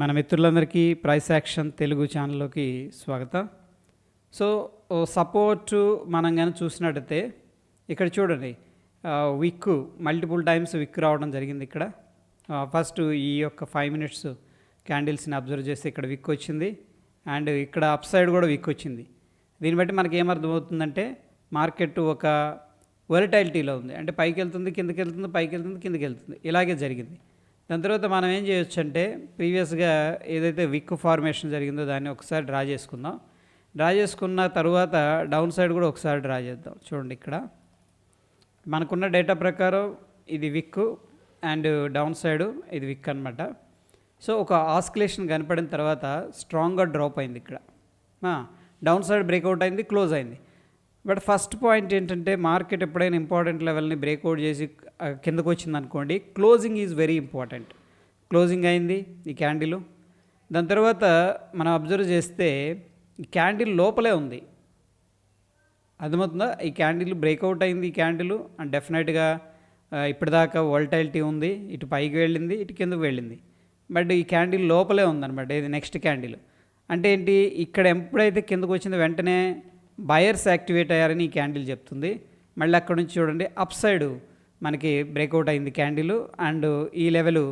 మన మిత్రులందరికీ price action Telugu ఛానల్లోకి స్వాగతం. సో సపోర్ట్ మనం కానీ చూసినట్టయితే ఇక్కడ చూడండి విక్ మల్టిపుల్ టైమ్స్ విక్ రావడం జరిగింది ఇక్కడ. ఫస్ట్ ఈ యొక్క ఫైవ్ మినిట్స్ క్యాండిల్స్ని అబ్జర్వ్ చేస్తే ఇక్కడ విక్ వచ్చింది. అండ్ ఇక్కడ అప్ సైడ్ కూడా విక్ వచ్చింది. దీన్ని బట్టి మనకి ఏమర్థమవుతుందంటే మార్కెట్ ఒక వొలటైలిటీలో ఉంది. అంటే పైకి వెళ్తుంది కిందకి వెళ్తుంది పైకి వెళ్తుంది కిందకి వెళ్తుంది ఇలాగే జరిగింది. దాని తర్వాత మనం ఏం చేయొచ్చు అంటే ప్రీవియస్గా ఏదైతే విక్ ఫార్మేషన్ జరిగిందో దాన్ని ఒకసారి డ్రా చేసుకుందాం. డ్రా చేసుకున్న తర్వాత డౌన్ సైడ్ కూడా ఒకసారి డ్రా చేద్దాం. చూడండి ఇక్కడ. మనకున్న డేటా ప్రకారం ఇది విక్ అండ్ డౌన్ సైడ్ ఇది విక్ అనమాట సో ఒక ఆస్కిలేషన్ కనపడిన తర్వాత స్ట్రాంగ్గా డ్రాప్ అయింది ఇక్కడ. డౌన్ సైడ్ బ్రేక్అవుట్ అయింది క్లోజ్ అయింది. బట్ ఫస్ట్ పాయింట్ ఏంటంటే మార్కెట్ ఎప్పుడైనా ఇంపార్టెంట్ లెవెల్ని బ్రేక్అవుట్ చేసి కిందకు వచ్చింది అనుకోండి closing is very important. Closing అయింది ఈ క్యాండిల్. దాని తర్వాత మనం అబ్జర్వ్ చేస్తే ఈ క్యాండిల్ లోపలే ఉంది. అర్థమవుతుందా? ఈ క్యాండిల్ బ్రేక్అవుట్ అయింది ఈ క్యాండిల్ అండ్ డెఫినెట్గా ఇప్పటిదాకా వోల్టైలిటీ ఉంది. ఇటు పైకి వెళ్ళింది ఇటు కిందకు వెళ్ళింది. బట్ ఈ క్యాండిల్ లోపలే ఉందన్నమాట ఇది నెక్స్ట్ క్యాండిల్. అంటే ఏంటి ఇక్కడ ఎప్పుడైతే కిందకు వచ్చిందో వెంటనే బయర్స్ యాక్టివేట్ అయ్యారని ఈ క్యాండిల్ చెప్తుంది. మళ్ళీ అక్కడ నుంచి చూడండి అప్ సైడ్ మనకి బ్రేక్అవుట్ అయింది క్యాండిల్ అండ్ ఈ లెవెల్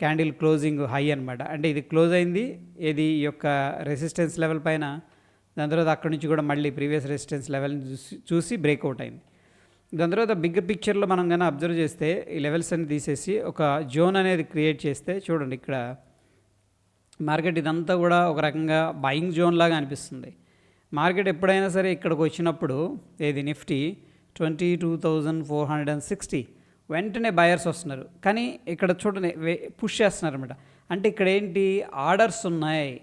క్యాండిల్ క్లోజింగ్ హై అనమాట అంటే ఇది క్లోజ్ అయింది ఇది ఈ యొక్క రెసిస్టెన్స్ లెవెల్ పైన దాని తర్వాత అక్కడి నుంచి కూడా మళ్ళీ ప్రీవియస్ రెసిస్టెన్స్ లెవెల్ని చూసి చూసి బ్రేక్అవుట్ అయింది. దాని తర్వాత బిగ్ పిక్చర్లో మనం కానీ అబ్జర్వ్ చేస్తే ఈ లెవెల్స్ అన్ని తీసేసి ఒక జోన్ అనేది క్రియేట్ చేస్తే చూడండి ఇక్కడ మార్కెట్ ఇదంతా కూడా ఒక రకంగా బయింగ్ జోన్ లాగా అనిపిస్తుంది. మార్కెట్ ఎప్పుడైనా సరే ఇక్కడికి వచ్చినప్పుడు ఏది Nifty twenty two thousand four hundred and sixty వెంటనే బయర్స్ వస్తున్నారు. కానీ ఇక్కడ చూడని పుష్ చేస్తున్నారు అనమాట అంటే ఇక్కడ ఏంటి? ఆర్డర్స్ ఉన్నాయి.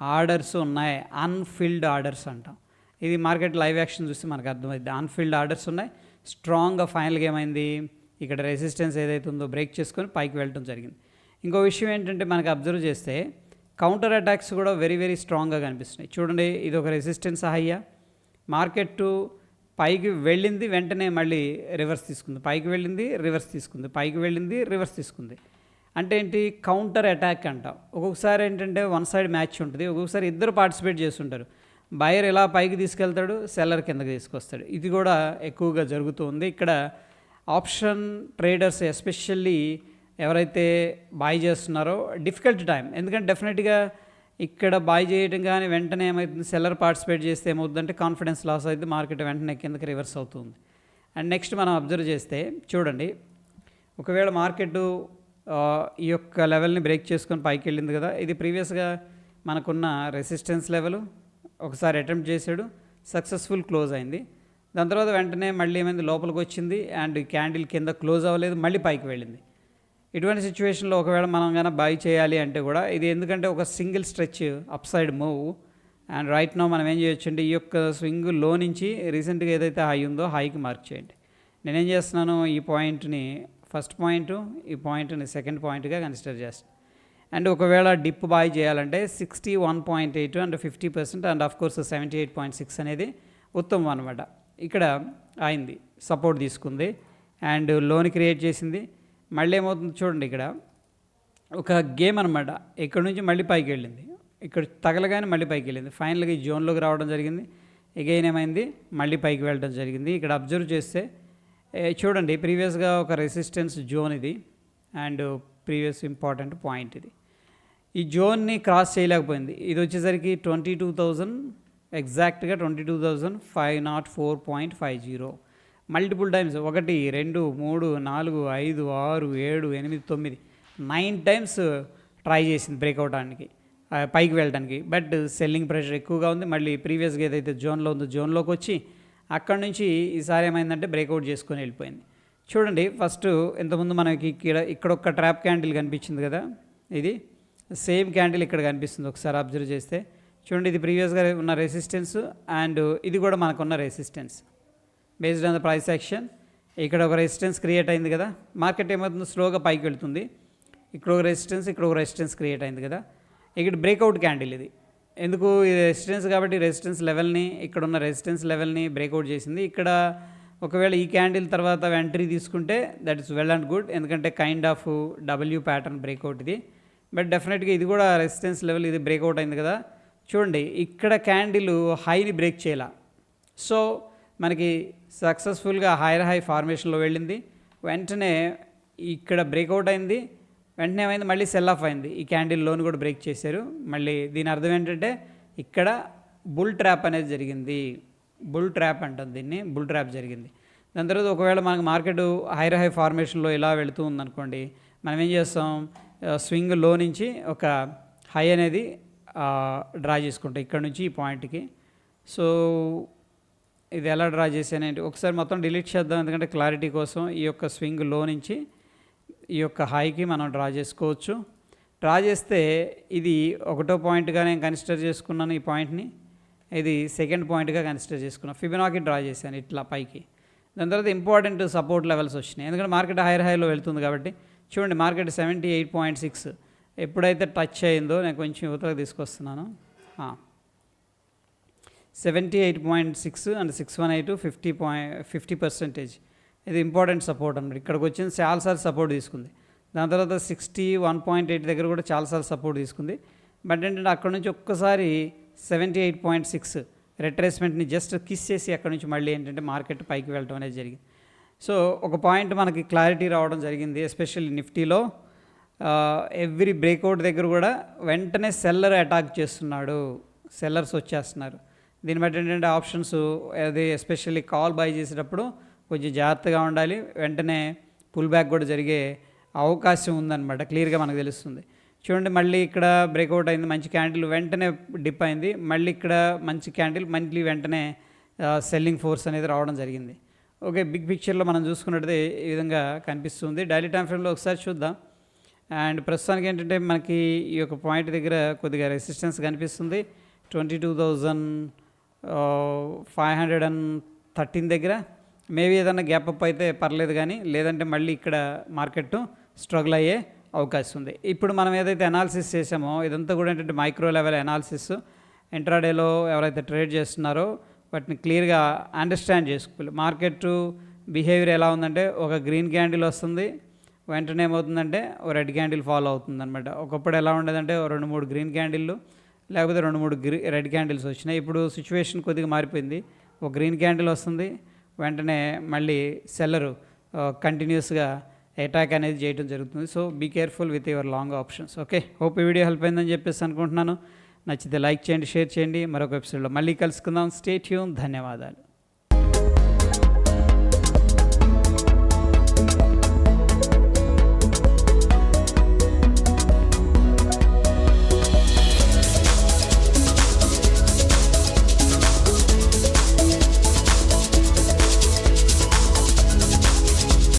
ఆర్డర్స్ ఉన్నాయి. అన్ఫిల్డ్ ఆర్డర్స్ అంటాం. ఇది మార్కెట్ లైవ్ యాక్షన్ చూస్తే మనకు అర్థమైంది అన్ఫిల్డ్ ఆర్డర్స్ ఉన్నాయి. స్ట్రాంగ్గా ఫైనల్గా ఏమైంది? ఇక్కడ రెసిస్టెన్స్ ఏదైతే ఉందో బ్రేక్ చేసుకొని పైకి వెళ్ళడం జరిగింది. ఇంకో విషయం ఏంటంటే మనకి అబ్జర్వ్ చేస్తే కౌంటర్ అటాక్స్ కూడా వెరీ వెరీ స్ట్రాంగ్గా కనిపిస్తున్నాయి. చూడండి ఇది ఒక రెసిస్టెన్స్ హయ్యా మార్కెట్ పైకి వెళ్ళింది వెంటనే మళ్ళీ రివర్స్ తీసుకుంది. పైకి వెళ్ళింది రివర్స్ తీసుకుంది. పైకి వెళ్ళింది రివర్స్ తీసుకుంది. అంటే ఏంటి? కౌంటర్ అటాక్ అంటాం. ఒక్కొక్కసారి ఏంటంటే వన్ సైడ్ మ్యాచ్ ఉంటుంది. ఒక్కొక్కసారి ఇద్దరు పార్టిసిపేట్ చేస్తుంటారు. బయర్ ఎలా పైకి తీసుకెళ్తాడు? సెల్లర్ కిందకి తీసుకొస్తాడు. ఇది కూడా ఎక్కువగా జరుగుతుంది ఇక్కడ ఆప్షన్ ట్రేడర్స్ ఎస్పెషల్లీ ఎవరైతే బాయ్ చేస్తున్నారో డిఫికల్ట్ టైం ఎందుకంటే డెఫినెట్గా ఇక్కడ బాయ్ చేయడం కానీ వెంటనే ఏమవుతుంది సెల్లర్ పార్టిసిపేట్ చేస్తే ఏమవుతుందంటే కాన్ఫిడెన్స్ లాస్ అయితే మార్కెట్ వెంటనే కిందకి రివర్స్ అవుతుంది. అండ్ నెక్స్ట్ మనం అబ్జర్వ్ చేస్తే చూడండి. ఒకవేళ మార్కెట్ ఈ యొక్క లెవెల్ని బ్రేక్ చేసుకొని పైకి వెళ్ళింది కదా ఇది ప్రీవియస్గా మనకున్న రెసిస్టెన్స్ లెవెల్ ఒకసారి అటెంప్ట్ చేశాడు సక్సెస్ఫుల్ క్లోజ్ అయింది. దాని తర్వాత వెంటనే మళ్ళీ ఏమైంది? లోపలికి వచ్చింది అండ్ క్యాండిల్ కింద క్లోజ్ అవ్వలేదు మళ్ళీ పైకి వెళ్ళింది. ఇటువంటి సిచ్యువేషన్లో ఒకవేళ మనం కనుక బై చేయాలి అంటే కూడా ఇది ఎందుకంటే ఒక single stretch up side move and right now మనం ఏం చేయొచ్చు అంటే ఈ యొక్క స్వింగ్లో నుంచి రీసెంట్గా ఏదైతే హై ఉందో హైకి మార్క్ చేయండి. నేనేం చేస్తున్నాను? ఈ పాయింట్ని ఫస్ట్ పాయింట్ ఈ పాయింట్ని సెకండ్ పాయింట్గా కన్సిడర్ చేస్తాను అండ్ ఒకవేళ డిప్ బాయ్ చేయాలంటే sixty one point eight and fifty percent and of course seventy eight point six అనేది ఉత్తమం అనమాట ఇక్కడ అయింది సపోర్ట్ తీసుకుంది. అండ్ లోన్ క్రియేట్ చేసింది. మళ్ళీ ఏమవుతుంది చూడండి ఇక్కడ. ఒక గేమ్ అనమాట ఇక్కడ నుంచి మళ్ళీ పైకి వెళ్ళింది. ఇక్కడ తగలగానే మళ్ళీ పైకి వెళ్ళింది. ఫైనల్గా ఈ జోన్లోకి రావడం జరిగింది. ఎగైన్ ఏమైంది? మళ్ళీ పైకి వెళ్ళడం జరిగింది. ఇక్కడ అబ్జర్వ్ చేస్తే చూడండి ప్రీవియస్గా ఒక రెసిస్టెన్స్ జోన్ ఇది అండ్ ప్రీవియస్ ఇంపార్టెంట్ పాయింట్ ఇది. ఈ జోన్ని క్రాస్ చేయలేకపోయింది. ఇది వచ్చేసరికి ట్వంటీ టూ థౌజండ్ ఎగ్జాక్ట్గా twenty two thousand five naught four point five zero multiple times. ఒకటి రెండు మూడు నాలుగు ఐదు ఆరు ఏడు ఎనిమిది తొమ్మిది. నైన్ టైమ్స్ ట్రై చేసింది బ్రేక్ అవడానికి పైకి వెళ్ళడానికి బట్ సెల్లింగ్ ప్రెషర్ ఎక్కువగా ఉంది. మళ్ళీ ప్రీవియస్గా ఏదైతే జోన్లో ఉందో జోన్లోకి వచ్చి అక్కడ నుంచి ఈసారి ఏమైందంటే బ్రేక్అవుట్ చేసుకొని వెళ్ళిపోయింది. చూడండి ఫస్ట్ ఇంతకుముందు మనకి ఇక్కడ ఇక్కడ ఒక ట్రాప్ క్యాండిల్ కనిపించింది కదా ఇది. సేమ్ క్యాండిల్ ఇక్కడ కనిపిస్తుంది ఒకసారి అబ్జర్వ్ చేస్తే. చూడండి ఇది ప్రీవియస్గా ఉన్న రెసిస్టెన్స్ అండ్ ఇది కూడా మనకున్న resistance. Based on the price action ఇక్కడ ఒక రెసిస్టెన్స్ క్రియేట్ అయింది కదా. మార్కెట్ ఏమవుతుంది స్లోగా పైకి వెళ్తుంది. ఇక్కడ ఒక రెసిస్టెన్స్ ఇక్కడ ఒక రెసిస్టెన్స్ క్రియేట్ అయింది కదా. ఇక్కడ బ్రేక్అవుట్ క్యాండిల్ ఇది. ఎందుకు? ఇది రెసిస్టెన్స్ కాబట్టి రెసిస్టెన్స్ లెవెల్ని ఇక్కడ ఉన్న రెసిస్టెన్స్ లెవెల్ని బ్రేక్అవుట్ చేసింది. ఇక్కడ ఒకవేళ ఈ క్యాండిల్ తర్వాత ఎంట్రీ తీసుకుంటే that is well and good ఎందుకంటే kind of W pattern breakout ఇది. బట్ డెఫినెట్గా ఇది కూడా రెసిస్టెన్స్ లెవెల్ ఇది బ్రేక్అవుట్ అయింది కదా. చూడండి ఇక్కడ క్యాండిల్ హైని బ్రేక్ చేయాల. సో మనకి సక్సెస్ఫుల్గా హైర్ హై ఫార్మేషన్లో వెళ్ళింది. వెంటనే ఇక్కడ బ్రేక్అవుట్ అయింది. వెంటనే ఏమైంది? మళ్ళీ సెల్ ఆఫ్ అయింది. ఈ క్యాండిల్ లోన్ కూడా బ్రేక్ చేశారు. మళ్ళీ దీని అర్థం ఏంటంటే ఇక్కడ బుల్ ట్రాప్ అనేది జరిగింది. బుల్ ట్రాప్ అంటాం దీన్ని. బుల్ ట్రాప్ జరిగింది. దాని తర్వాత ఒకవేళ మనకు మార్కెట్ హైర్ హై ఫార్మేషన్లో ఇలా వెళుతూ ఉందనుకోండి మనం ఏం చేస్తాం? స్వింగ్లో నుంచి ఒక హై అనేది డ్రా చేసుకుంటాం. ఇక్కడ నుంచి ఈ పాయింట్కి. సో ఇది ఎలా డ్రా చేశానంటే ఒకసారి మొత్తం డిలీట్ చేద్దాం ఎందుకంటే క్లారిటీ కోసం ఈ యొక్క స్వింగ్లో నుంచి ఈ యొక్క హైకి మనం డ్రా చేసుకోవచ్చు. డ్రా చేస్తే ఇది ఒకటో పాయింట్గా నేను కన్సిడర్ చేసుకున్నాను ఈ పాయింట్ని. ఇది సెకండ్ పాయింట్గా కన్సిడర్ చేసుకున్నాను. ఫిబినాకి డ్రా చేశాను ఇట్లా పైకి. దాని తర్వాత ఇంపార్టెంట్ సపోర్ట్ లెవెల్స్ వచ్చినాయి. ఎందుకంటే మార్కెట్ హైర్ హైలో వెళ్తుంది కాబట్టి చూడండి market seventy eight point six ఎప్పుడైతే టచ్ అయిందో నేను కొంచెం యువతలకు తీసుకొస్తున్నాను. Seventy eight point six and six one eight fifty point fifty percentage ఇది ఇంపార్టెంట్ సపోర్ట్ అన్నమాట. ఇక్కడికి వచ్చింది చాలాసార్లు సపోర్ట్ తీసుకుంది. దాని తర్వాత సిక్స్టీ వన్ పాయింట్ ఎయిట్ దగ్గర కూడా చాలాసార్లు సపోర్ట్ తీసుకుంది. బట్ ఏంటంటే అక్కడ నుంచి ఒక్కసారి సెవెంటీ ఎయిట్ పాయింట్ సిక్స్ రిట్రేస్మెంట్ని జస్ట్ కిస్ చేసి అక్కడ నుంచి మళ్ళీ ఏంటంటే మార్కెట్ పైకి వెళ్ళడం అనేది జరిగింది. సో ఒక పాయింట్ మనకి క్లారిటీ రావడం జరిగింది ఎస్పెషల్లీ నిఫ్టీలో ఎవ్రీ బ్రేక్అవుట్ దగ్గర కూడా వెంటనే సెల్లర్ అటాక్ చేస్తున్నాడు. సెల్లర్స్ వచ్చేస్తున్నారు. దీన్ని బట్టి ఏంటంటే ఆప్షన్స్ అది ఎస్పెషల్లీ కాల్ బై చేసేటప్పుడు కొంచెం జాగ్రత్తగా ఉండాలి. వెంటనే పుల్ బ్యాక్ కూడా జరిగే అవకాశం ఉందన్నమాట. క్లియర్గా మనకు తెలుస్తుంది. చూడండి మళ్ళీ ఇక్కడ బ్రేక్అవుట్ అయింది మంచి క్యాండిల్ వెంటనే డిప్ అయింది. మళ్ళీ ఇక్కడ మంచి క్యాండిల్ మళ్ళీ వెంటనే సెల్లింగ్ ఫోర్స్ అనేది రావడం జరిగింది. ఓకే బిగ్ పిక్చర్లో మనం చూసుకున్నట్టు ఈ విధంగా కనిపిస్తుంది. డైలీ టైం ఫ్రేమ్లో ఒకసారి చూద్దాం. అండ్ ప్రస్తుతానికి ఏంటంటే మనకి ఈ యొక్క పాయింట్ దగ్గర కొద్దిగా రెసిస్టెన్స్ కనిపిస్తుంది. Twenty two thousand five hundred and thirteen దగ్గర. మేబీ ఏదైనా గ్యాప్ అప్ అయితే పర్లేదు కానీ లేదంటే మళ్ళీ ఇక్కడ మార్కెట్ స్ట్రగుల్ అయ్యే అవకాశం ఉంది. ఇప్పుడు మనం ఏదైతే అనాలిసిస్ చేసామో ఇదంతా కూడా ఏంటంటే మైక్రో లెవెల్ అనాలిసిస్ ఇంట్రాడేలో ఎవరైతే ట్రేడ్ చేస్తున్నారో వాటిని క్లియర్గా అండర్స్టాండ్ చేసుకోవాలి. మార్కెట్ బిహేవియర్ ఎలా ఉందంటే ఒక గ్రీన్ క్యాండిల్ వస్తుంది వెంటనే ఏమవుతుందంటే ఓ రెడ్ క్యాండిల్ ఫాలో అవుతుంది అనమాట ఒకప్పుడు ఎలా ఉండేదంటే రెండు మూడు గ్రీన్ క్యాండిల్లు లేకపోతే రెండు మూడు గ్రీ రెడ్ క్యాండిల్స్ వచ్చినాయి. ఇప్పుడు సిచ్యువేషన్ కొద్దిగా మారిపోయింది. ఒక గ్రీన్ క్యాండిల్ వస్తుంది. వెంటనే మళ్ళీ సెల్లరు కంటిన్యూస్గా అటాక్ అనేది చేయడం జరుగుతుంది. So be careful with your long options. Okay? Hope ఈ వీడియో హెల్ప్ అయిందని చెప్పేసి అనుకుంటున్నాను. నచ్చితే లైక్ చేయండి షేర్ చేయండి. మరొక ఎపిసోడ్లో మళ్ళీ కలుసుకుందాం. Stay tuned. ధన్యవాదాలు.